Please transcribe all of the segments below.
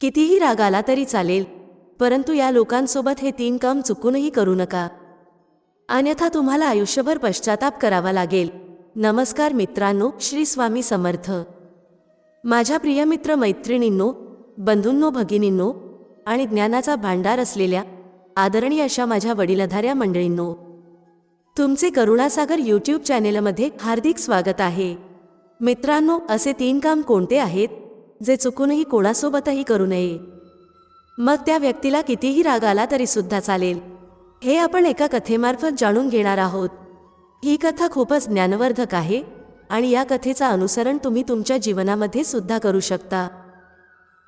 कितीही राग आला तरी चालेल परंतु या लोकांसोबत हे तीन काम चुकूनही करू नका. अन्यथा तुम्हाला आयुष्यभर पश्चाताप करावा लागेल. नमस्कार मित्रांनो श्री स्वामी समर्थ. माझ्या प्रिय मित्र मैत्रिणींनो बंधूंनो भगिनींनो आणि ज्ञानाचा भांडार असलेल्या आदरणीय अशा माझ्या वडिलधाऱ्या मंडळींनो तुमचे करुणासागर यूट्यूब चॅनेलमध्ये हार्दिक स्वागत आहे. मित्रांनो असे तीन काम कोणते आहेत? जे चुकूनही कोणासोबतही करू नये. मग त्या व्यक्तीला कितीही राग आला तरी सुद्धा चालेल. हे आपण एका कथेमार्फत जाणून घेणार आहोत. ही कथा खूपच ज्ञानवर्धक आहे आणि या कथेचा अनुसरण तुम्ही तुमच्या जीवनामध्ये सुद्धा करू शकता.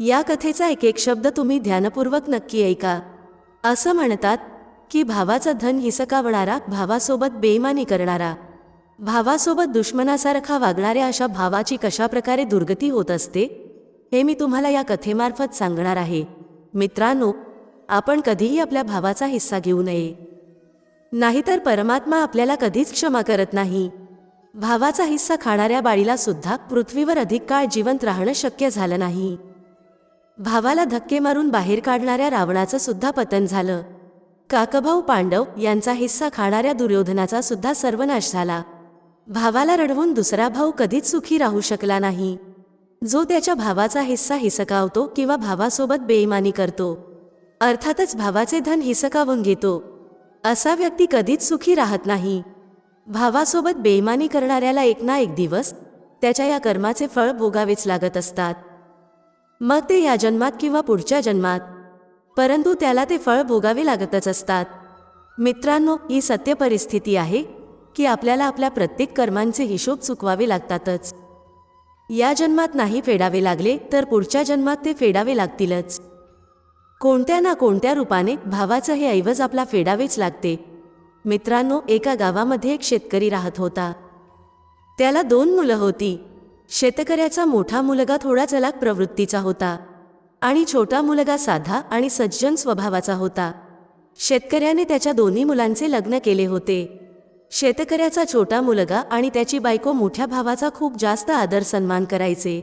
या कथेचा एक एक शब्द तुम्ही ध्यानपूर्वक नक्की ऐका. असं म्हणतात की भावाचं धन हिसकावणारा भावासोबत बेईमानी करणारा भावासोबत दुश्मनासारखा वागणाऱ्या अशा भावाची कशाप्रकारे दुर्गती होत असते? हे मी तुम्हाला या कथेमार्फत सांगणार आहे. मित्रांनो आपण कधीही आपल्या भावाचा हिस्सा घेऊ नये. नाहीतर परमात्मा आपल्याला कधीच क्षमा करत नाही. भावाचा हिस्सा खाणाऱ्या बाळीला सुद्धा पृथ्वीवर अधिक काळ जिवंत राहणं शक्य झालं नाही. भावाला धक्के मारून बाहेर काढणाऱ्या रावणाचं सुद्धा पतन झालं. काकभाऊ पांडव यांचा हिस्सा खाणाऱ्या दुर्योधनाचा सुद्धा सर्वनाश झाला. भावाला रडवून दुसरा भाऊ कधीच सुखी राहू शकला नाही. जो त्याच्या भावाचा हिस्सा हिसकावतो किंवा भावासोबत बेईमानी करतो. अर्थातच भावाचे धन हिसकावून घेतो. असा व्यक्ती कधीच सुखी राहत नाही. भावासोबत बेईमानी करणाऱ्याला एक ना एक दिवस त्याच्या या कर्माचे फळ भोगावेच लागत असतात. मग ते या जन्मात किंवा पुढच्या जन्मात. परंतु त्याला ते फळ भोगावे लागतच असतात. मित्रांनो ही सत्य परिस्थिती आहे की आपल्याला आपल्या प्रत्येक कर्मांचे हिशोब चुकवावे लागतातच. या जन्मात नाही फेडावे लागले तर पुढच्या जन्मात ते फेडावे लागतीलच. कोणत्या ना कोणत्या रूपाने भावाचं हे ऐवज आपला फेडावेच लागते. मित्रांनो एका गावामध्ये एक शेतकरी राहत होता. त्याला दोन मुलं होती. शेतकऱ्याचा मोठा मुलगा थोडा चलाक प्रवृत्तीचा होता. आणि छोटा मुलगा साधा आणि सज्जन स्वभावाचा होता. शेतकऱ्याने त्याच्या दोन्ही मुलांचे लग्न केले होते. शेतकऱ्याचा छोटा मुलगा आणि त्याची बायको मोठ्या भावाचा खूप जास्त आदर सन्मान करायचे.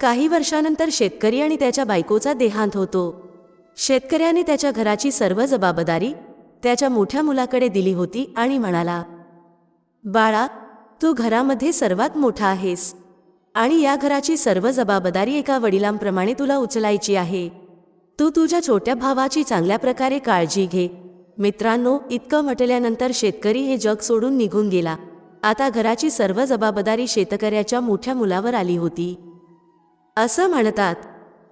काही वर्षानंतर शेतकरी आणि त्याच्या बायकोचा देहांत होतो. शेतकऱ्याने त्याच्या घराची सर्व जबाबदारी त्याच्या मोठ्या मुलाकडे दिली होती आणि म्हणाला बाळा तू घरामध्ये सर्वात मोठा आहेस आणि या घराची सर्व जबाबदारी एका वडिलांप्रमाणे तुला उचलायची आहे. तू तुझ्या छोट्या भावाची चांगल्या प्रकारे काळजी घे मित्रांनो इतकं म्हटल्यानंतर शेतकरी हे जग सोडून निघून गेला. आता घराची सर्व जबाबदारी शेतकऱ्याच्या मोठ्या मुलावर आली होती. असं म्हणतात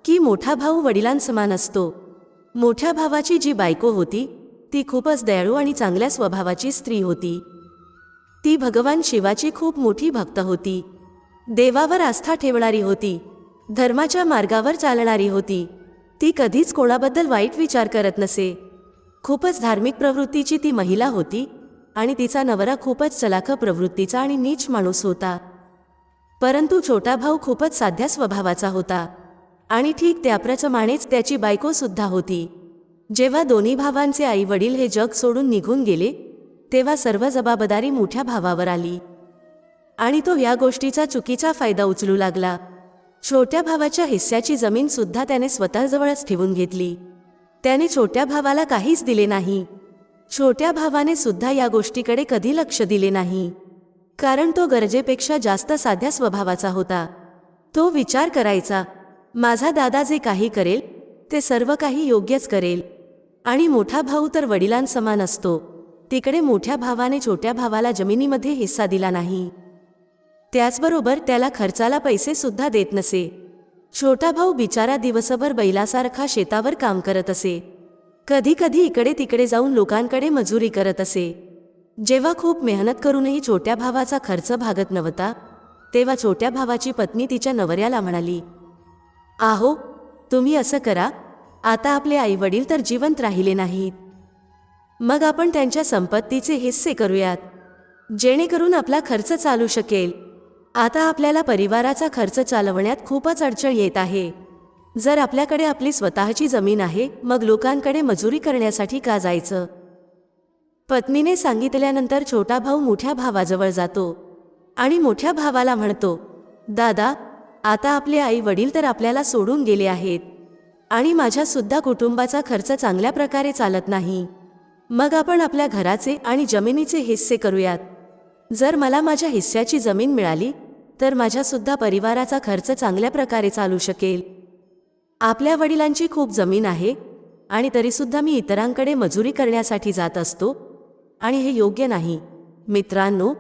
की मोठा भाऊ वडिलांसमान असतो. मोठ्या भावाची जी बायको होती ती खूपच दयाळू आणि चांगल्या स्वभावाची स्त्री होती. ती भगवान शिवाची खूप मोठी भक्त होती. देवावर आस्था ठेवणारी होती. धर्माच्या मार्गावर चालणारी होती. ती कधीच कोणाबद्दल वाईट विचार करत नसे. खूपच धार्मिक प्रवृत्तीची ती महिला होती आणि तिचा नवरा खूपच चलाख प्रवृत्तीचा आणि नीच माणूस होता. परंतु छोटा भाऊ खूपच साध्या स्वभावाचा होता आणि ठीक त्याप्रमाणेच त्याची बायकोसुद्धा होती. जेव्हा दोन्ही भावांचे आई वडील हे जग सोडून निघून गेले तेव्हा सर्व जबाबदारी मोठ्या भावावर आली. आणि तो या गोष्टीचा चुकीचा फायदा उचलू लागला. छोट्या भावाच्या हिस्स्याची जमीनसुद्धा त्याने स्वतःजवळच ठेवून घेतली. त्याने छोट्या भावाला काहीच दिले नाही. छोट्या भावाने सुद्धा या गोष्टीकडे कधी लक्ष दिले नाही. कारण तो गरजेपेक्षा जास्त साध्या स्वभावाचा होता. तो विचार करायचा माझा दादा जे काही करेल ते सर्व काही योग्यच करेल. आणि मोठा भाऊ तर वडिलांसमान असतो. तिकडे मोठ्या भावाने छोट्या भावाला जमिनीमध्ये हिस्सा दिला नाही. त्याचबरोबर त्याला खर्चाला पैसेसुद्धा देत नसे. छोटा भाऊ बिचारा दिवसभर बैलासारखा शेतावर काम करत असे. कधी कधी इकडे तिकडे जाऊन लोकांकडे मजुरी करत असे. जेव्हा खूप मेहनत करूनही छोट्या भावाचा खर्च भागत नव्हता तेव्हा छोट्या भावाची पत्नी तिच्या नवऱ्याला म्हणाली आहो तुम्ही असं करा आता आपले आई वडील तर जिवंत राहिले नाहीत. मग आपण त्यांच्या संपत्तीचे हिस्से करूयात जेणेकरून आपला खर्च चालू शकेल. आता आपल्याला परिवाराचा खर्च चालवण्यात खूपच अडचण येत आहे. जर आपल्याकडे आपली स्वतःची जमीन आहे मग लोकांकडे मजुरी करण्यासाठी का जायचं? पत्नीने सांगितल्यानंतर छोटा भाऊ मोठ्या भावाजवळ जातो आणि मोठ्या भावाला म्हणतो दादा आता आपले आई वडील तर आपल्याला सोडून गेले आहेत आणि माझ्यासुद्धा कुटुंबाचा खर्च चांगल्या प्रकारे चालत नाही. मग आपण आपल्या घराचे आणि जमिनीचे हिस्से करूयात. जर मला माझ्या हिस्स्याची जमीन मिळाली तर माझ्यासुद्धा परिवाराचा खर्च चांगल्या प्रकारे चालू शकेल. आपल्या वडिलांची खूप जमीन आहे आणि तरीसुद्धा मी इतरांकडे मजुरी करण्यासाठी जात असतो आणि हे योग्य नाही. मित्रांनो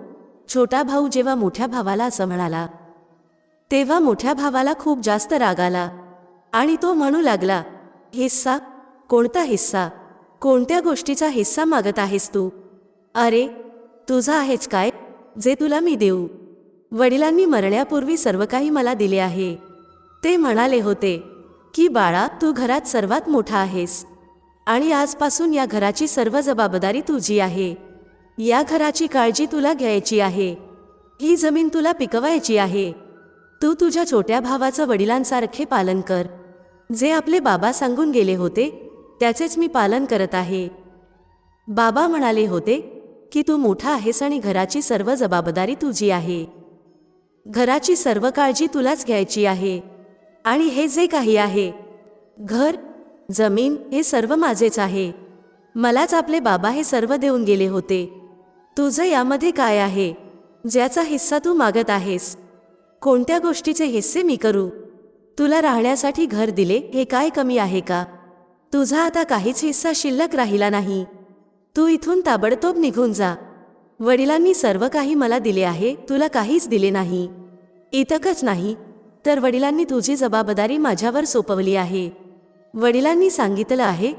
छोटा भाऊ जेव्हा मोठ्या भावाला असं म्हणाला तेव्हा मोठ्या भावाला खूप जास्त राग आला आणि तो म्हणू लागला हिस्सा? कोणता हिस्सा? कोणत्या गोष्टीचा हिस्सा मागत आहेस तू? अरे तुझा आहेच काय? जे तुला मी देऊ. वडिलांनी मरण्यापूर्वी सर्व काही मला दिले आहे. ते म्हणाले होते की बाळा तू घरात सर्वात मोठा आहेस. आणि आजपासून या घराची सर्व जबाबदारी तुझी आहे. या घराची काळजी तुला घ्यायची आहे. ही जमीन तुला पिकवायची आहे. तू तुझ्या छोट्या भावाचं वडिलांसारखे पालन कर. जे आपले बाबा सांगून गेले होते त्याचेच मी पालन करत आहे. बाबा म्हणाले होते की तू मोठा आहेस आणि घराची सर्व जबाबदारी तुझी आहे. घराची सर्व काळजी तुलाच घ्यायची आहे. आणि हे जे काही आहे घर जमीन हे सर्व माझेच आहे. मलाच आपले बाबा हे सर्व देऊन गेले होते. तुझं यामध्ये काय आहे? ज्याचा हिस्सा तू मागत आहेस. कोणत्या गोष्टीचे हिस्से मी करू? तुला राहण्यासाठी घर दिले हे काय कमी आहे का? तुझा आता काहीच हिस्सा शिल्लक राहिला नाही. तू इथून ताबडतोब निघून जा. वडिलांनी सर्व काही मला दिले आहे तुला काहीच दिले नाही. इतकच नाही. तर वडिलांनी तुझी जबाबदारी माझ्यावर सोपवली आहे. वडिलांनी सांगितलं आहे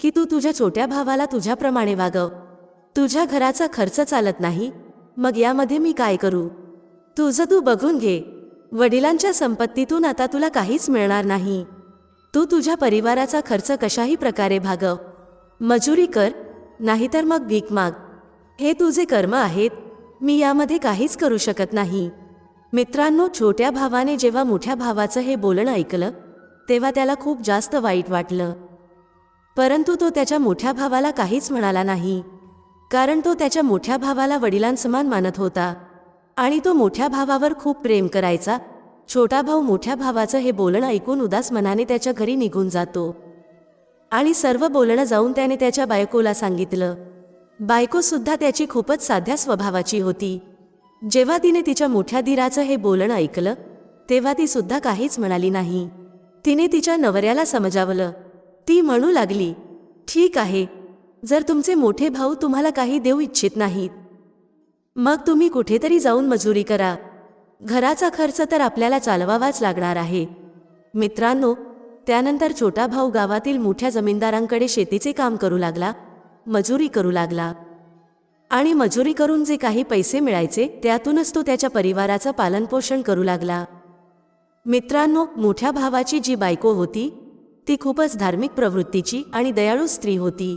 की तू तुझ्या छोट्या भावाला तुझ्याप्रमाणे वागव. तुझ्या घराचा खर्च चालत नाही. मग यामध्ये मी काय करू? तुझं तू बघून घे. वडिलांच्या संपत्तीतून आता तुला काहीच मिळणार नाही. तू तुझ्या परिवाराचा खर्च कशाही प्रकारे भागव. मजुरी कर नाहीतर मग भीक माग. हे तुझे कर्म आहेत. मी यामध्ये काहीच करू शकत नाही. मित्रांनो छोट्या भावाने जेव्हा मोठ्या भावाचं हे बोलणं ऐकलं तेव्हा त्याला खूप जास्त वाईट वाटलं. परंतु तो त्याच्या मोठ्या भावाला काहीच म्हणाला नाही. कारण तो त्याच्या मोठ्या भावाला वडिलांसमान मानत होता. आणि तो मोठ्या भावावर खूप प्रेम करायचा. छोटा भाऊ मोठ्या भावाचं हे बोलणं ऐकून उदास मनाने त्याच्या घरी निघून जातो. आणि सर्व बोलणं जाऊन त्याने त्याच्या बायकोला सांगितलं. बायकोसुद्धा त्याची खूपच साध्या स्वभावाची होती. जेव्हा तिने तिच्या मोठ्या धीराचं हे बोलणं ऐकलं तेव्हा ती सुद्धा काहीच म्हणाली नाही. तिने तिच्या नवऱ्याला समजावलं. ती म्हणू लागली ठीक आहे. जर तुमचे मोठे भाऊ तुम्हाला काही देऊ इच्छित नाहीत. मग तुम्ही कुठेतरी जाऊन मजुरी करा. घराचा खर्च तर आपल्याला चालवावाच लागणार आहे. मित्रांनो त्यानंतर छोटा भाऊ गावातील मोठ्या जमीनदारांकडे शेतीचे काम करू लागला मजुरी करू लागला. आणि मजुरी करून जे काही पैसे मिळायचे त्यातूनच तो त्याच्या परिवाराचं पालनपोषण करू लागला. मित्रांनो मोठ्या भावाची जी बायको होती ती खूपच धार्मिक प्रवृत्तीची आणि दयाळू स्त्री होती.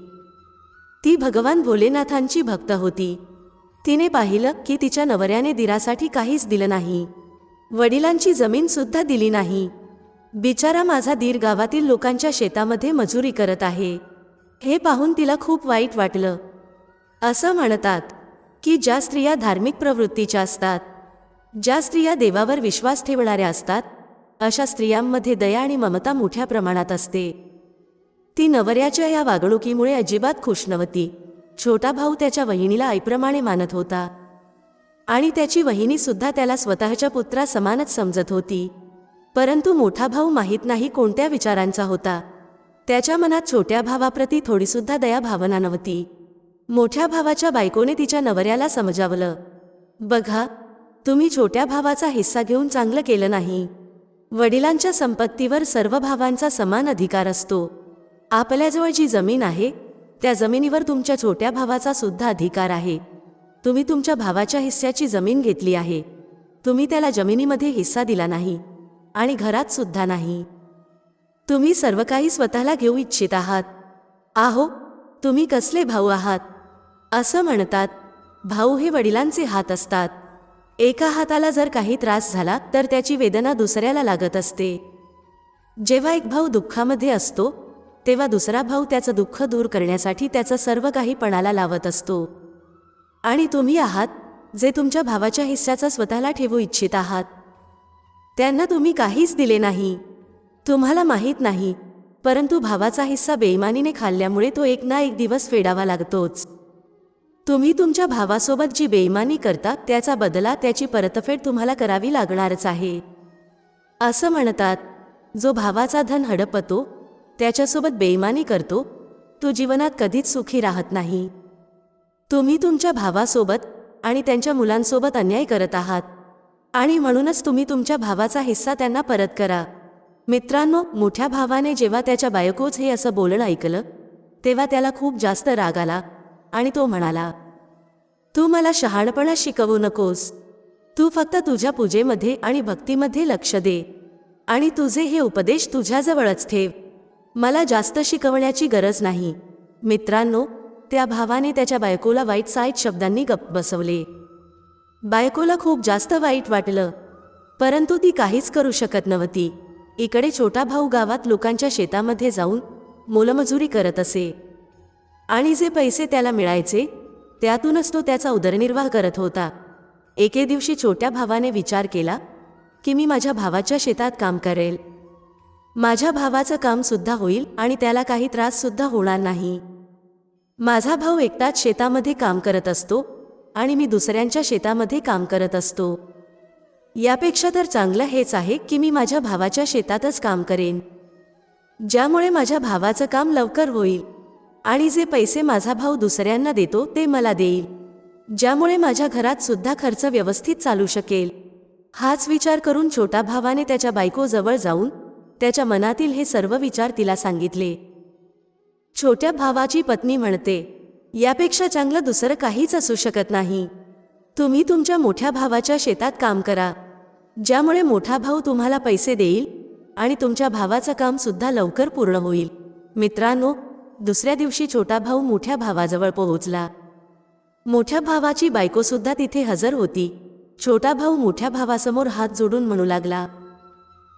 ती भगवान भोलेनाथांची भक्त होती. तिने पाहिलं की तिच्या नवऱ्याने दिरासाठी काहीच दिलं नाही. वडिलांची जमीन सुद्धा दिली नाही. बिचारा माझा दीर गावातील लोकांच्या शेतामध्ये मजुरी करत आहे. हे पाहून तिला खूप वाईट वाटलं. असं म्हणतात की ज्या स्त्रिया धार्मिक प्रवृत्तीच्या असतात ज्या स्त्रिया देवावर विश्वास ठेवणाऱ्या असतात अशा स्त्रियांमध्ये दया आणि ममता मोठ्या प्रमाणात असते. ती नवऱ्याच्या या वागणुकीमुळे अजिबात खुश नव्हती. छोटा भाऊ त्याच्या वहिनीला आईप्रमाणे मानत होता. आणि त्याची वहिनीसुद्धा त्याला स्वतःच्या पुत्रा समानच समजत होती. परंतु मोठा भाऊ माहीत नाही कोणत्या विचारांचा होता. त्याच्या मनात छोट्या भावाप्रती थोडीसुद्धा दया भावना नव्हती. मोठ्या भावाच्या बायकोने तिच्या नवऱ्याला समजावलं. बघा तुम्ही छोट्या भावाचा हिस्सा घेऊन चांगलं केलं नाही. वडिलांच्या संपत्तीवर सर्व भावांचा समान अधिकार असतो. आपल्याजवळ जी जमीन आहे त्या जमिनीवर तुमच्या छोट्या भावाचा सुद्धा अधिकार आहे. तुम्ही तुमच्या भावाच्या हिस्स्याची जमीन घेतली आहे. तुम्ही त्याला जमिनीमध्ये हिस्सा दिला नाही. आणि घरात सुद्धा नाही. तुम्ही सर्व काही स्वतःला घेऊ इच्छित आहात. आहो तुम्ही कसले भाऊ आहात? असं म्हणतात भाऊ हे वडिलांचे हात असतात. एका हाताला जर काही त्रास झाला तर त्याची वेदना दुसऱ्याला लागत असते. जेव्हा एक भाऊ दुःखामध्ये असतो तेव्हा दुसरा भाऊ त्याचं दुःख दूर करण्यासाठी त्याचं सर्व काही पणाला लावत असतो. आणि तुम्ही आहात जे तुमच्या भावाच्या हिस्साचा स्वतःला ठेवू इच्छित आहात. त्यांना तुम्ही काहीच दिले नाही. तुम्हाला माहीत नाही परंतु भावाचा हिस्सा बेईमानीने खाल्ल्यामुळे तो एक ना एक दिवस फेडावा लागतोच. तुम्ही तुमच्या भावासोबत जी बेईमानी करता त्याचा बदला त्याची परतफेड तुम्हाला करावी लागणारच आहे. असं म्हणतात जो भावाचा धन हडपतो त्याच्यासोबत बेईमानी करतो तो जीवनात कधीच सुखी राहत नाही. तुम्ही तुमच्या भावासोबत आणि त्यांच्या मुलांसोबत अन्याय करत आहात. आणि म्हणूनच तुम्ही तुमच्या भावाचा हिस्सा त्यांना परत करा. मित्रांनो मोठ्या भावाने जेव्हा त्याच्या बायकोच हे असं बोलणं ऐकलं तेव्हा त्याला खूप जास्त राग आला आणि तो म्हणाला तू मला शहाणपणा शिकवू नकोस. तू फक्त तुझ्या पूजेमध्ये आणि भक्तीमध्ये लक्ष दे. आणि तुझे हे उपदेश तुझ्याजवळच ठेव. मला जास्त शिकवण्याची गरज नाही. मित्रांनो त्या भावाने त्याच्या बायकोला वाईट साईट शब्दांनी गप्प बसवले. बायकोला खूप जास्त वाईट वाटलं. परंतु ती काहीच करू शकत नव्हती. इकडे छोटा भाऊ गावात लोकांच्या शेतामध्ये जाऊन मोलमजुरी करत असे. आणि जे पैसे त्याला मिळायचे त्यातूनच तो त्याचा उदरनिर्वाह करत होता. एके दिवशी छोट्या भावाने विचार केला की मी माझ्या भावाच्या शेतात काम करेल. माझ्या भावाचं कामसुद्धा होईल आणि त्याला काही त्राससुद्धा होणार नाही. माझा भाऊ एकटाच शेतामध्ये काम करत असतो आणि मी दुसऱ्यांच्या शेतामध्ये काम करत असतो. यापेक्षा तर चांगलं हेच आहे की मी माझ्या भावाच्या शेतातच काम करेन. ज्यामुळे माझ्या भावाचं काम लवकर होईल आणि जे पैसे माझा भाऊ दुसऱ्यांना देतो ते मला देईल. ज्यामुळे माझ्या घरात सुद्धा खर्च व्यवस्थित चालू शकेल. हाच विचार करून छोटा भावाने त्याच्या बायकोजवळ जाऊन त्याच्या मनातील हे सर्व विचार तिला सांगितले. छोट्या भावाची पत्नी म्हणते यापेक्षा चांगलं दुसरं काहीच असू शकत नाही. तुम्ही तुमच्या मोठ्या भावाच्या शेतात काम करा. ज्यामुळे मोठा भाऊ तुम्हाला पैसे देईल आणि तुमच्या भावाचं काम सुद्धा लवकर पूर्ण होईल. मित्रांनो दुसऱ्या दिवशी छोटा भाऊ मोठ्या भावाजवळ पोहोचला. मोठ्या भावाची बायकोसुद्धा तिथे हजर होती. छोटा भाऊ मोठ्या भावासमोर हात जोडून म्हणू लागला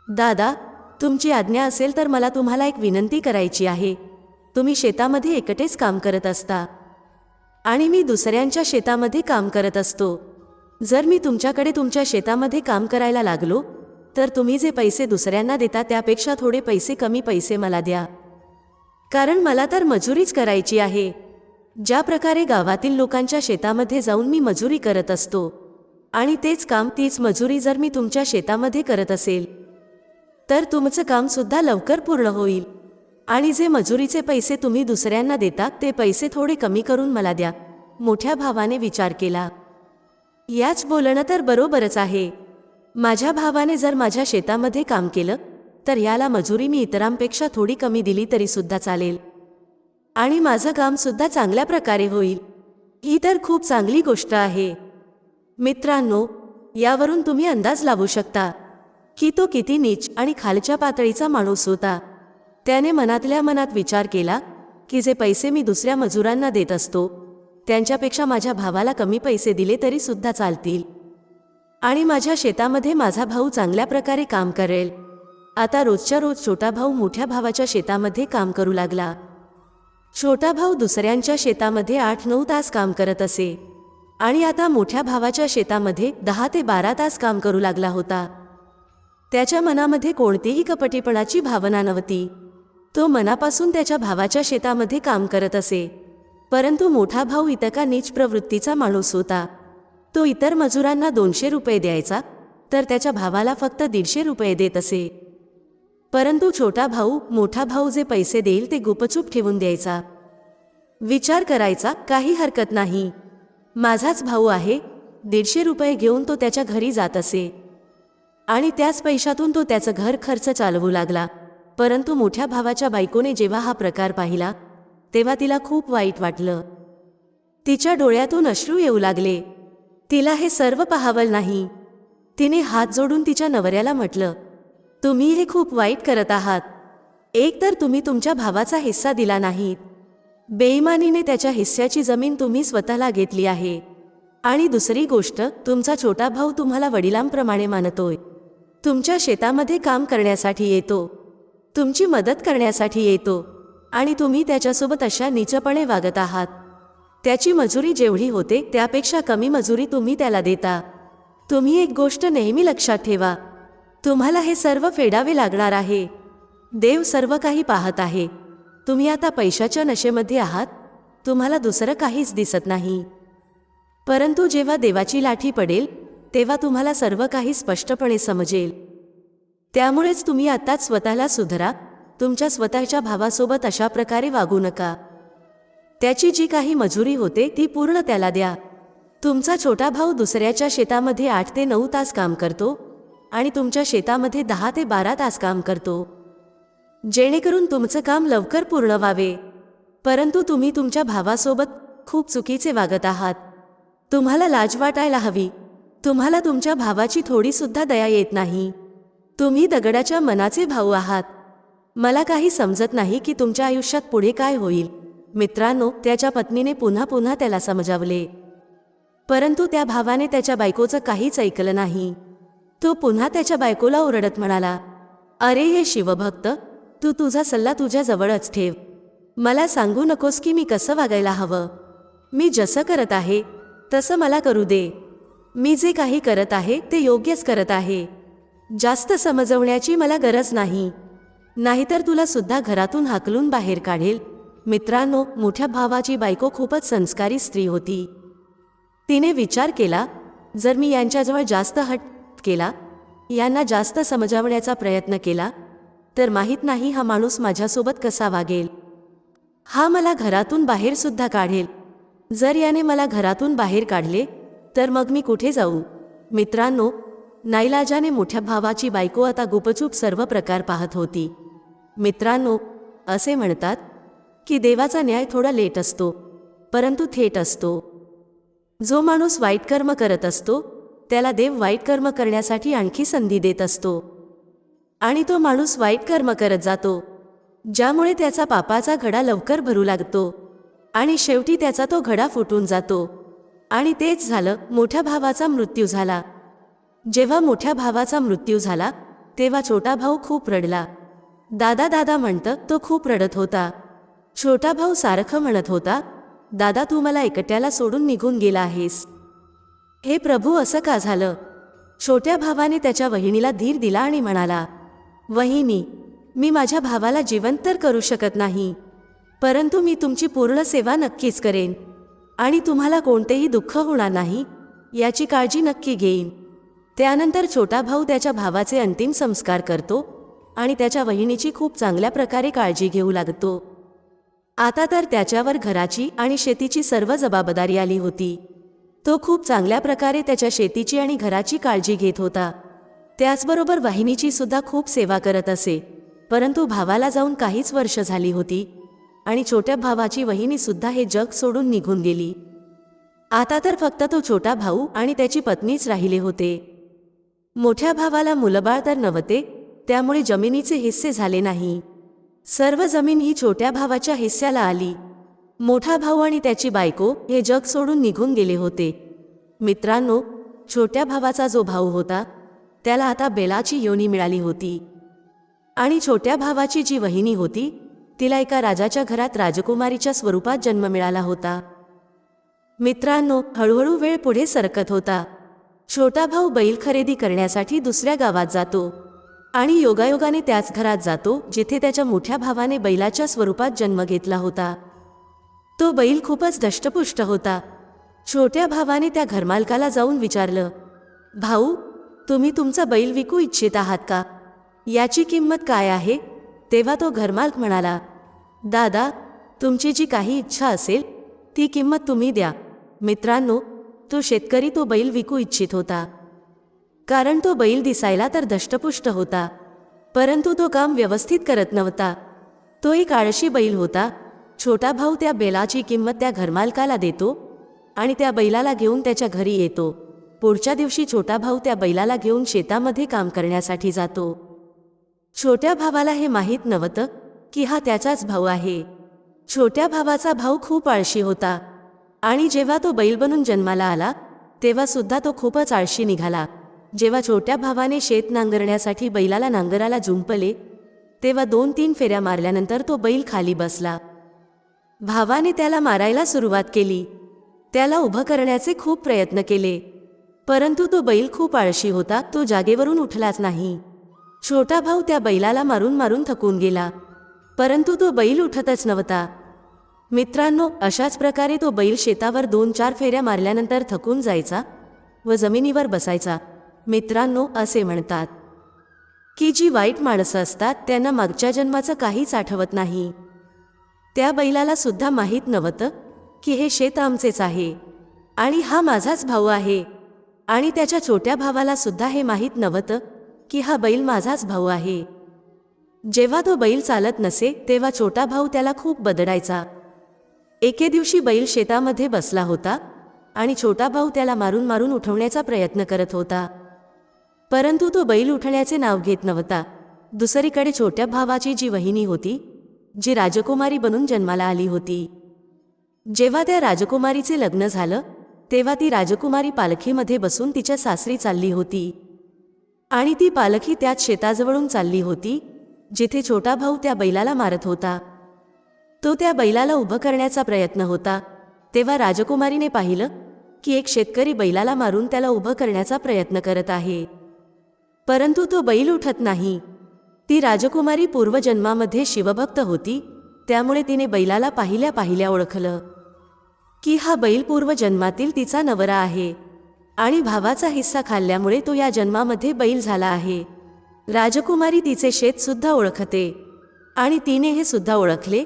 दादा तुमची आज्ञा असेल तर मला तुम्हाला एक विनंती करायची आहे. तुम्ही शेतामध्ये एकटेच काम करत असता. आणि मी दुसऱ्यांच्या शेतामध्ये काम करत असतो. जर मी तुमच्याकडे तुमच्या शेतामध्ये काम करायला लागलो तर तुम्ही जे पैसे दुसऱ्यांना देता त्यापेक्षा थोडे पैसे कमी पैसे मला द्या. कारण मला तर मजुरीच करायची आहे. ज्या प्रकारे गावातील लोकांच्या शेतामध्ये जाऊन मी मजुरी करत असतो आणि तेच काम तीच मजुरी जर मी तुमच्या शेतामध्ये करत असेल तर तुमचं कामसुद्धा लवकर पूर्ण होईल. आणि जे मजुरीचे पैसे तुम्ही दुसऱ्यांना देता ते पैसे थोडे कमी करून मला द्या. मोठ्या भावाने विचार केला. याच बोलणं तर बरोबरच आहे. माझ्या भावाने जर माझ्या शेतामध्ये काम केलं तर याला मजुरी मी इतरांपेक्षा थोडी कमी दिली तरीसुद्धा चालेल. आणि माझं काम सुद्धा चांगल्या प्रकारे होईल. ही तर खूप चांगली गोष्ट आहे. मित्रांनो यावरून तुम्ही अंदाज लावू शकता की तो किती नीच आणि खालच्या पातळीचा माणूस होता. त्याने मनातल्या मनात विचार केला की जे पैसे मी दुसऱ्या मजुरांना देत असतो त्यांच्यापेक्षा माझ्या भावाला कमी पैसे दिले तरी सुद्धा चालतील. आणि माझ्या शेतामध्ये माझा भाऊ चांगल्या प्रकारे काम करेल. आता रोजच्या रोज छोटा भाऊ मोठ्या भावाच्या शेतामध्ये काम करू लागला. छोटा भाऊ दुसऱ्यांच्या शेतामध्ये आठ नऊ तास काम करत असे. आणि आता मोठ्या भावाच्या शेतामध्ये दहा ते बारा तास काम करू लागला होता. त्याच्या मनामध्ये कोणतीही कपटीपणाची भावना नव्हती. तो मनापासून त्याच्या भावाच्या शेतामध्ये काम करत असे. परंतु मोठा भाऊ इतका नीच प्रवृत्तीचा माणूस होता. तो इतर मजुरांना दोनशे रुपये द्यायचा तर त्याच्या भावाला फक्त दीडशे रुपये देत असे. परंतु छोटा भाऊ मोठा भाऊ जे पैसे देईल ते गुपचूप ठेवून द्यायचा. विचार करायचा काही हरकत नाही. माझाच भाऊ आहे दीडशे रुपये घेऊन तो त्याच्या घरी जात असे. आणि त्याच पैशातून तो त्याचं घर खर्च चालवू लागला. परंतु मोठ्या भावाच्या बायकोने जेव्हा हा प्रकार पाहिला तेव्हा तिला खूप वाईट वाटलं. तिच्या डोळ्यातून अश्रू येऊ लागले. तिला हे सर्व पाहावं नाही. तिने हात जोडून तिच्या नवऱ्याला म्हटलं तुम्ही हे खूप वाईट करत आहात. एक तर तुम्ही तुमच्या भावाचा हिस्सा दिला नाहीत. बेईमानीने त्याच्या हिस्स्याची जमीन तुम्ही स्वतःला घेतली आहे. आणि दुसरी गोष्ट तुमचा छोटा भाऊ तुम्हाला वडिलांप्रमाणे मानतोय. तुमच्या शेतामध्ये काम करण्यासाठी येतो. तुमची मदत करण्यासाठी येतो आणि तुम्ही त्याच्यासोबत अशा नीचपणे वागत आहात. त्याची मजुरी जेवढी होते त्यापेक्षा कमी मजुरी तुम्ही त्याला देता. तुम्ही एक गोष्ट नेहमी लक्षात ठेवा. तुम्हाला हे सर्व फेडावे लागणार आहे. देव सर्व काही पाहत आहे. तुम्ही आता पैशाच्या नशेमध्ये आहात. तुम्हाला दुसरं काहीच दिसत नाही. परंतु जेव्हा देवाची लाठी पडेल तेव्हा तुम्हाला सर्व काही स्पष्टपणे समजेल. त्यामुळेच तुम्ही आत्ताच स्वतःला सुधरा. तुमच्या स्वतःच्या भावासोबत अशा प्रकारे वागू नका. त्याची जी काही मजुरी होते ती पूर्ण त्याला द्या. तुमचा छोटा भाऊ दुसऱ्याच्या शेतामध्ये आठ ते नऊ तास काम करतो आणि तुमच्या शेतामध्ये दहा ते बारा तास काम करतो. जेणेकरून तुमचं काम लवकर पूर्ण व्हावे. परंतु तुम्ही तुमच्या भावासोबत खूप चुकीचे वागत आहात. तुम्हाला लाज वाटायला हवी. तुम्हाला तुमच्या भावाची थोडीसुद्धा दया येत नाही. तुम्ही दगडाच्या मनाचे भाऊ आहात. मला काही समजत नाही की तुमच्या आयुष्यात पुढे काय होईल. मित्रांनो त्याच्या पत्नीने पुन्हा पुन्हा त्याला समजावले. परंतु त्या भावाने त्याच्या बायकोचं काहीच ऐकलं नाही. तो पुन्हा त्याच्या बायकोला ओरडत म्हणाला अरे हे शिवभक्त तू तुझा सल्ला तुझ्या जवळच ठेव. मला सांगू नकोस की मी कसं वागायला हवं. मी जसं करत आहे तसं मला करू दे. मी जे काही करत आहे ते योग्यच करत आहे. जास्त समजवण्याची मला गरज नाही. नाहीतर तुला सुद्धा घरातून हाकलून बाहेर काढेल. मित्रांनो मोठ्या भावाची बायको खूपच संस्कारी स्त्री होती. तिने विचार केला जर मी यांच्याजवळ जास्त हट केला यांना जास्त समजावण्याचा प्रयत्न केला तर माहीत नाही हा माणूस माझ्यासोबत कसा वागेल. हा मला घरातून बाहेरसुद्धा काढेल. जर याने मला घरातून बाहेर काढले तर मग मी कुठे जाऊ? मित्रांनो नाईलाजाने मोठ्या भावाची बायको आता गुपचूप सर्व प्रकार पाहत होती. मित्रांनो असे म्हणतात की देवाचा न्याय थोडा लेट असतो परंतु थेट असतो. जो माणूस वाईट कर्म करत असतो त्याला देव वाईट कर्म करण्यासाठी आणखी संधी देत असतो. आणि तो माणूस वाईट कर्म करत जातो ज्यामुळे त्याचा पापाचा घडा लवकर भरू लागतो आणि शेवटी त्याचा तो घडा फुटून जातो. आणि तेच झालं मोठ्या भावाचा मृत्यू झाला. जेव्हा मोठ्या भावाचा मृत्यू झाला तेव्हा छोटा भाऊ खूप रडला. दादा दादा म्हणतं तो खूप रडत होता. छोटा भाऊ सारखं म्हणत होता दादा तू मला एकट्याला सोडून निघून गेला आहेस. हे प्रभू असं का झालं? छोट्या भावाने त्याच्या वहिनीला धीर दिला आणि म्हणाला वहिनी मी माझ्या भावाला जिवंत तर करू शकत नाही परंतु मी तुमची पूर्ण सेवा नक्कीच करेन आणि तुम्हाला कोणतेही दुःख होणार नाही याची काळजी नक्की घेईन. त्यानंतर छोटा भाऊ त्याच्या भावाचे अंतिम संस्कार करतो आणि त्याच्या वहिनीची खूप चांगल्या प्रकारे काळजी घेऊ लागतो. आता तर त्याच्यावर घराची आणि शेतीची सर्व जबाबदारी आली होती. तो खूप चांगल्या प्रकारे त्याच्या शेतीची आणि घराची काळजी घेत होता. त्याचबरोबर वाहिनीची सुद्धा खूप सेवा करत असे. परंतु भावाला जाऊन काहीच वर्ष झाली होती आणि छोट्या भावाची वहिनीसुद्धा हे जग सोडून निघून गेली. आता तर फक्त तो छोटा भाऊ आणि त्याची पत्नीच राहिले होते. मोठ्या भावाला मुलबाळ तर नव्हते त्यामुळे जमिनीचे हिस्से झाले नाही. सर्व जमीन ही छोट्या भावाच्या हिस्स्याला आली. मोठा भाऊ आणि त्याची बायको हे जग सोडून निघून गेले होते. मित्रांनो छोट्या भावाचा जो भाऊ होता त्याला आता बेलाची योनी मिळाली होती. आणि छोट्या भावाची जी वहिनी होती तिला एका राजाच्या घरात राजकुमारीच्या स्वरूपात जन्म मिळाला होता. मित्रांनो हळूहळू वेळ पुढे सरकत होता. छोटा भाऊ बैल खरेदी करण्यासाठी दुसऱ्या गावात जातो आणि योगायोगाने त्याच घरात जातो जिथे त्याच्या मोठ्या भावाने बैलाच्या स्वरूपात जन्म घेतला होता. तो बैल खूपच दष्टपुष्ट होता. छोट्या भावाने त्या घरमालकाला जाऊन विचारलं भाऊ तुम्ही तुमचा बैल विकू इच्छित आहात का? याची किंमत काय आहे? तेव्हा तो घरमालक म्हणाला दादा तुमची जी काही इच्छा असेल ती किंमत तुम्ही द्या. मित्रांनो तो शेतकरी तो बैल विकू इच्छित होता. कारण तो बैल दिसायला तर दष्टपुष्ट होता. परंतु तो काम व्यवस्थित करत नव्हता. तो एक आळशी बैल होता. छोटा भाऊ त्या बैलाची किंमत त्या घरमालकाला देतो आणि त्या बैलाला घेऊन त्याच्या घरी येतो. पुढच्या दिवशी छोटा भाऊ त्या बैलाला घेऊन शेतामध्ये काम करण्यासाठी जातो. छोट्या भावाला हे माहीत नव्हतं की हा त्याचाच भाऊ आहे. छोट्या भावाचा भाऊ खूप आळशी होता. आणि जेव्हा तो बैल बनून जन्माला आला तेव्हा सुद्धा तो खूपच आळशी निघाला. जेव्हा छोट्या भावाने शेत नांगरण्यासाठी बैलाला नांगराला जुंपले तेव्हा दोन तीन फेऱ्या मारल्यानंतर तो बैल खाली बसला. भावाने त्याला मारायला सुरुवात केली. त्याला उभं करण्याचे खूप प्रयत्न केले. परंतु तो बैल खूप आळशी होता तो जागेवरून उठलाच नाही. छोटा भाऊ त्या बैलाला मारून मारून थकून गेला. परंतु तो बैल उठतच नव्हता. मित्रांनो अशाच प्रकारे तो बैल शेतावर दोन चार फेऱ्या मारल्यानंतर थकून जायचा व जमिनीवर बसायचा. मित्रांनो असे म्हणतात की जी वाईट माणसं असतात त्यांना मागच्या जन्माचं काहीच आठवत नाही. त्या बैलाला सुद्धा माहीत नव्हतं की हे शेत आमचेच आहे आणि हा माझाच भाऊ आहे आणि त्याच्या छोट्या भावाला सुद्धा हे माहीत नव्हतं की हा बैल माझाच भाऊ आहे. जेव्हा तो बैल चालत नसे तेव्हा छोटा भाऊ त्याला खूप बदडायचा. एके दिवशी बैल शेतामध्ये बसला होता आणि छोटा भाऊ त्याला मारून मारून उठवण्याचा प्रयत्न करत होता. परंतु तो बैल उठण्याचे नाव घेत नव्हता. दुसरीकडे छोट्या भावाची जी वहिनी होती जी राजकुमारी बनून जन्माला आली होती. जेव्हा त्या राजकुमारीचे लग्न झालं तेव्हा ती राजकुमारी पालखीमध्ये बसून तिच्या सासरी चालली होती. आणि ती पालखी त्याच शेताजवळून चालली होती जिथे छोटा भाऊ त्या बैलाला मारत होता. तो त्या बैलाला उभं करण्याचा प्रयत्न होता. तेव्हा राजकुमारीने पाहिलं की एक शेतकरी बैलाला मारून त्याला उभं करण्याचा प्रयत्न करत आहे. परंतु तो बैल उठत नाही. ती राजकुमारी पूर्वजन्मामध्ये शिवभक्त होती त्यामुळे तिने बैलाला पाहिल्या पाहिल्या ओळखलं. की हा बैल पूर्वजन्मातील तिचा नवरा आहे आणि भावाचा हिस्सा खाल्ल्यामुळे तो या जन्मामध्ये बैल झाला आहे. राजकुमारी तिचे शेतसुद्धा ओळखते आणि तिने हे सुद्धा ओळखले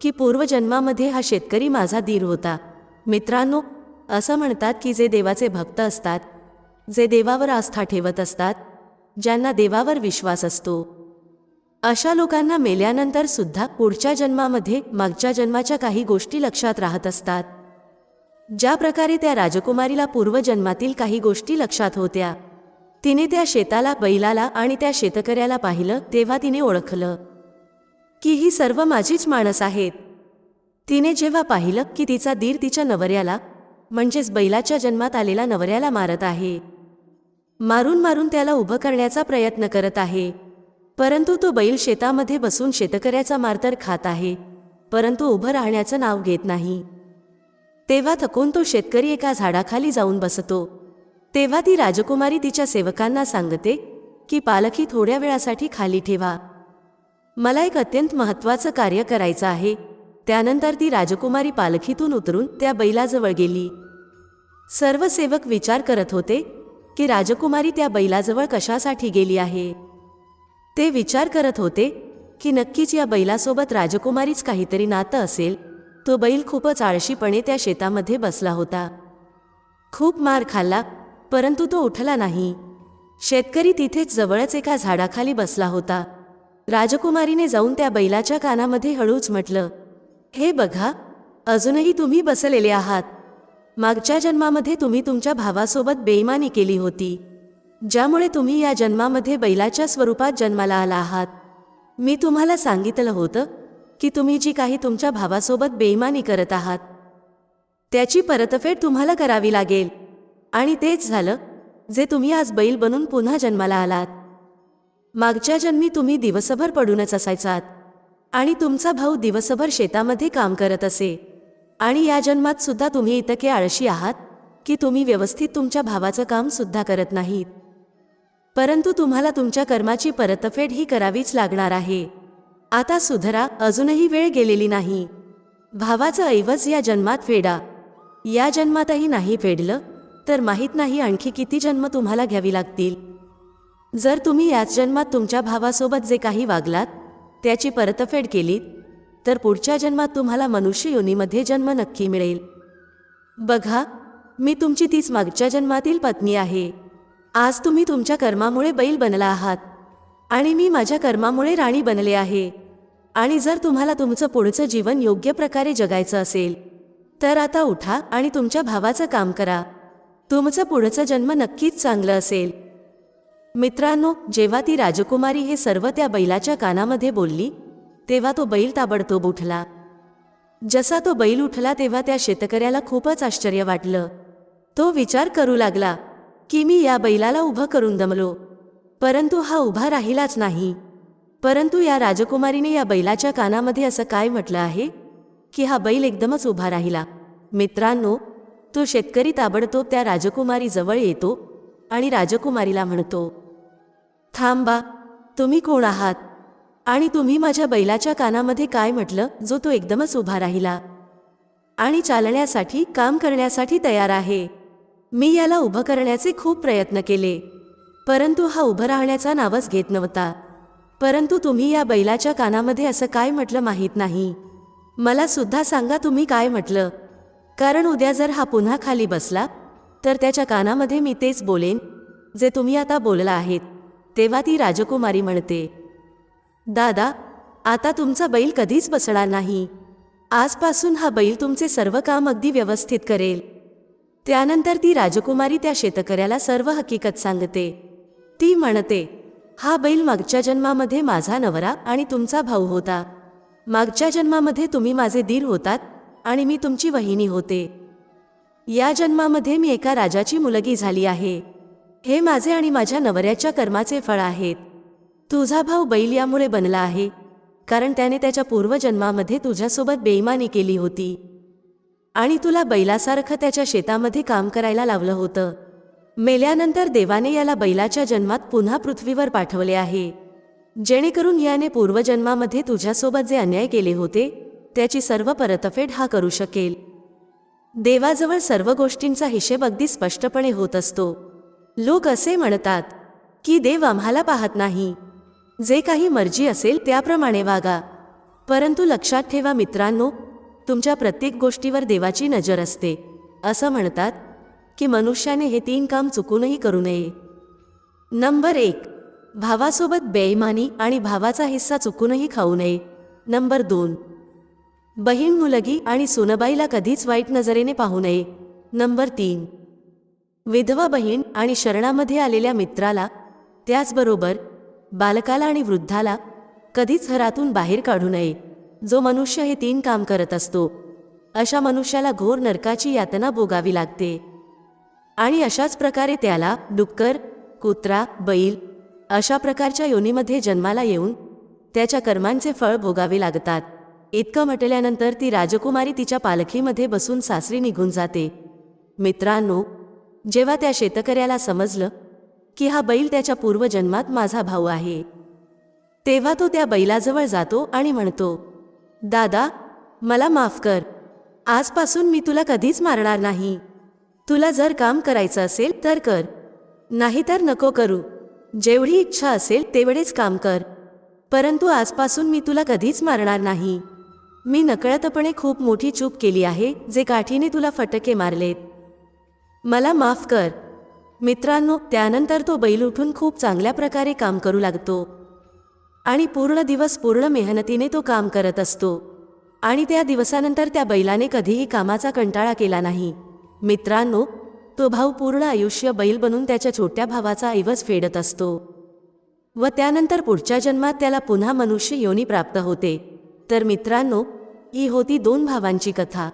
की पूर्वजन्मामध्ये हा शेतकरी माझा दीर होता. मित्रांनो असं म्हणतात की जे देवाचे भक्त असतात जे देवावर आस्था ठेवत असतात ज्यांना देवावर विश्वास असतो. अशा लोकांना मेल्यानंतर सुद्धा पुढच्या जन्मामध्ये मागच्या जन्माच्या काही गोष्टी लक्षात राहत असतात. ज्या प्रकारे त्या राजकुमारीला पूर्वजन्मातील काही गोष्टी लक्षात होत्या तिने त्या शेताला बैलाला आणि त्या शेतकऱ्याला पाहिलं तेव्हा तिने ओळखलं. की ही सर्व माझीच माणस आहेत. तिने जेव्हा पाहिलं की तिचा दीर तिच्या नवऱ्याला म्हणजेच बैलाच्या जन्मात आलेला नवऱ्याला मारत आहे. मारून मारून त्याला उभं करण्याचा प्रयत्न करत आहे. परंतु तो बैल शेतामध्ये बसून शेतकऱ्याचा मार तर खात आहे परंतु उभं राहण्याचं नाव घेत नाही. तेव्हा थकून तो शेतकरी एका झाडाखाली जाऊन बसतो. तेव्हा ती राजकुमारी तिच्या सेवकांना सांगते की पालखी थोड्या वेळासाठी खाली ठेवा. मला एक अत्यंत महत्त्वाचं कार्य करायचं आहे. त्यानंतर ती राजकुमारी पालखीतून उतरून त्या बैलाजवळ गेली. सर्व सेवक विचार करत होते की राजकुमारी त्या बैलाजवळ कशासाठी गेली आहे? ते विचार करत होते की नक्कीच या बैलासोबत राजकुमारीच काहीतरी नातं असेल. तो बैल खूपच आळशीपणे त्या शेतामध्ये बसला होता. खूप मार खाल्ला परंतु तो उठला नाही. शेतकरी तिथेच जवळच एका झाडाखाली बसला होता. राजकुमारीने जाऊन त्या बैलाच्या कानामध्ये हळूच म्हटलं हे बघा अजूनही तुम्ही बसलेले आहात. मागच्या जन्मामध्ये तुम्ही तुमच्या भावासोबत बेईमानी केली होती ज्यामुळे तुम्ही या जन्मामध्ये बैलाच्या स्वरूपात जन्माला आला आहात. मी तुम्हाला सांगितलं होतं की तुम्ही जी काही तुमच्या भावासोबत बेईमानी करत आहात त्याची परतफेड तुम्हाला करावी लागेल. आणि तेच झालं जे तुम्ही आज बैल बनून पुन्हा जन्माला आलात. मागच्या जन्मी तुम्ही दिवसभर पडूनच असायचात. आणि तुमचा भाऊ दिवसभर शेतामध्ये काम करत असे. आणि या जन्मात सुद्धा तुम्ही इतके आळशी आहात की तुम्ही व्यवस्थित तुमच्या भावाचं काम सुद्धा करत नाहीत. परंतु तुम्हाला तुमच्या कर्माची परतफेड ही करावीच लागणार आहे. आता सुधरा अजूनही वेळ गेलेली नाही. भावाचं ऐवज या जन्मात फेडा. या जन्मातही नाही फेडलं तर माहीत नाही आणखी किती जन्म तुम्हाला घ्यावी लागतील. जर तुम्ही याच जन्मात तुमच्या भावासोबत जे काही वागलात त्याची परतफेड केलीत तर पुढच्या जन्मात तुम्हाला मनुष्य योनीमध्ये जन्म नक्की मिळेल. बघा मी तुमची तीच मागच्या जन्मातील पत्नी आहे. आज तुम्ही तुमच्या कर्मामुळे बैल बनला आहात. आणि मी माझ्या कर्मामुळे राणी बनले आहे. आणि जर तुम्हाला तुमचं पुढचं जीवन योग्य प्रकारे जगायचं असेल तर आता उठा आणि तुमच्या भावाचं काम करा. तुमचं पुढचं जन्म नक्कीच चांगलं असेल. मित्रांनो जेव्हा ती राजकुमारी हे सर्व त्या बैलाच्या कानामध्ये बोलली तेव्हा तो बैल ताबडतोब उठला. जसा तो बैल उठला तेव्हा त्या शेतकऱ्याला खूपच आश्चर्य वाटलं. तो विचार करू लागला की मी या बैलाला उभं करून दमलो. परंतु हा उभा राहिलाच नाही. परंतु या राजकुमारीने या बैलाच्या कानामध्ये असं काय म्हटलं आहे? की हा बैल एकदमच उभा राहिला. मित्रांनो तो शेतकरी ताबडतोब त्या राजकुमारीजवळ येतो आणि राजकुमारीला म्हणतो थांबा तुम्ही कोण आहात? आणि तुम्ही माझ्या बैलाच्या कानामध्ये काय म्हटलं जो तो एकदमच उभा राहिला? आणि चालण्यासाठी काम करण्यासाठी तयार आहे. मी याला उभं करण्याचे खूप प्रयत्न केले. परंतु हा उभं राहण्याचा नावच घेत नव्हता. परंतु तुम्ही या बैलाच्या कानामध्ये असं काय म्हटलं माहीत नाही. मला सुद्धा सांगा तुम्ही काय म्हटलं. कारण उद्या जर हा पुन्हा खाली बसला तर त्याच्या कानामध्ये मी तेच बोलेन जे तुम्ही आता बोलला आहेत. तेव्हा ती राजकुमारी म्हणते दादा आता तुमचा बैल कधीच बसणार नाही. आजपासून हा बैल तुमचे सर्व काम अगदी व्यवस्थित करेल. त्यानंतर ती राजकुमारी त्या शेतकऱ्याला सर्व हकीकत सांगते. ती म्हणते हा बैल मागच्या जन्मामध्ये माझा नवरा आणि तुमचा भाऊ होता. मागच्या जन्मामध्ये तुम्ही माझे दीर होतात आणि मी तुमची वहिनी होते. या जन्मामध्ये मी एका राजाची मुलगी झाली आहे. हे माझे आणि माझ्या नवऱ्याच्या कर्माचे फळ आहेत. तुझा भाऊ बैल यामुळे बनला आहे कारण त्याने त्याच्या पूर्वजन्मामध्ये तुझ्यासोबत बेईमानी केली होती. आणि तुला बैलासारखं त्याच्या शेतामध्ये काम करायला लावलं होतं. मेल्यानंतर देवाने याला बैलाच्या जन्मात पुन्हा पृथ्वीवर पाठवले आहे. जेणेकरून याने पूर्वजन्मामध्ये तुझ्यासोबत जे अन्याय केले होते त्याची सर्व परतफेड हा करू शकेल. देवाजवळ सर्व गोष्टींचा हिशेब अगदी स्पष्टपणे होत असतो. लोक असे म्हणतात की देव आम्हाला पाहत नाही. जे काही मर्जी असेल त्याप्रमाणे वागा. परंतु लक्षात ठेवा मित्रांनो तुमच्या प्रत्येक गोष्टीवर देवाची नजर असते. असं म्हणतात की मनुष्याने हे तीन काम चुकूनही करू नये. नंबर एक भावासोबत बेईमानी आणि भावाचा हिस्सा चुकूनही खाऊ नये. नंबर दोन बहीण मुलगी आणि सोनबाईला कधीच वाईट नजरेने पाहू नये. नंबर तीन विधवा बहीण आणि शरणामध्ये आलेल्या मित्राला त्याचबरोबर बालकाला आणि वृद्धाला कधीच घरातून बाहेर काढू नये. जो मनुष्य हे तीन काम करत असतो अशा मनुष्याला घोर नरकाची यातना भोगावी लागते. आणि अशाच प्रकारे त्याला डुक्कर कुत्रा बैल अशा प्रकारच्या योनीमध्ये जन्माला येऊन त्याच्या कर्मांचे फळ भोगावे लागतात. इतकं म्हटल्यानंतर ती राजकुमारी तिच्या पालखीमध्ये बसून सासरी निघून जाते. मित्रांनो जेव्हा त्या शेतकऱ्याला समजलं की हा बैल त्याच्या पूर्वजन्मात माझा भाऊ आहे. तेव्हा तो त्या बैलाजवळ जातो आणि म्हणतो दादा मला माफ कर. आजपासून मी तुला कधीच मारणार नाही. तुला जर काम करायचं असेल तर कर. नाहीतर नको करू. जेवढी इच्छा असेल तेवढेच काम कर. परंतु आजपासून मी तुला कधीच मारणार नाही. मी नकळतपणे खूप मोठी चूक केली आहे जे काठीने तुला फटके मारलेत. मला माफ कर. मित्रांनो त्यानंतर तो बैल उठून खूप चांगल्या प्रकारे काम करू लागतो आणि पूर्ण दिवस पूर्ण मेहनतीने तो काम करत असतो आणि त्या दिवसानंतर त्या बैलाने कधीही कामाचा कंटाळा केला नाही. मित्रांनो तो भाऊ पूर्ण आयुष्य बैल बनून त्याच्या छोट्या भावाचा ऐवज फेडत असतो व त्यानंतर पुढच्या जन्मात त्याला पुन्हा मनुष्य योनी प्राप्त होते. तर मित्रांनो ही होती दोन भावांची कथा.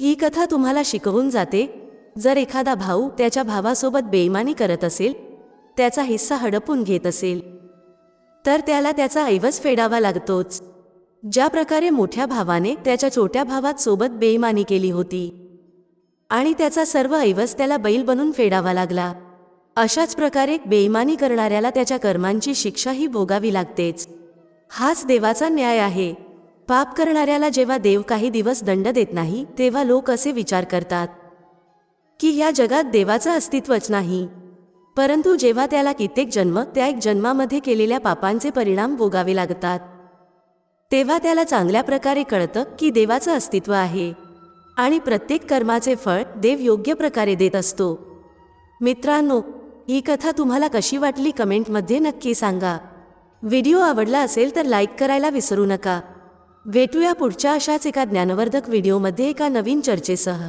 ही कथा तुम्हाला शिकवून जाते जर एखादा भाऊ त्याच्या भावासोबत बेईमानी करत असेल त्याचा हिस्सा हडपून घेत असेल तर त्याला त्याचा ऐवज फेडावा लागतोच. ज्या प्रकारे मोठ्या भावाने त्याच्या छोट्या भावात सोबत बेईमानी केली होती आणि त्याचा सर्व ऐवज त्याला बैल बनून फेडावा लागला अशाच प्रकारे बेईमानी करणाऱ्याला त्याच्या कर्मांची शिक्षाही भोगावी लागतेच. हाच देवाचा न्याय आहे. पाप करणाऱ्याला जेव्हा देव काही दिवस दंड देत नाही तेव्हा लोक असे विचार करतात. की ह्या जगात देवाचं अस्तित्वच नाही. परंतु जेव्हा त्याला कित्येक जन्म त्या एक जन्मामध्ये केलेल्या पापांचे परिणाम भोगावे लागतात. तेव्हा त्याला चांगल्या प्रकारे कळतं की देवाचं अस्तित्व आहे. आणि प्रत्येक कर्माचे फळ देव योग्य प्रकारे देत असतो. मित्रांनो ही कथा तुम्हाला कशी वाटली कमेंटमध्ये नक्की सांगा. व्हिडिओ आवडला असेल तर लाईक करायला विसरू नका. भेटूया पुढच्या अशाच एका ज्ञानवर्धक व्हिडिओमध्ये एका नवीन चर्चेसह.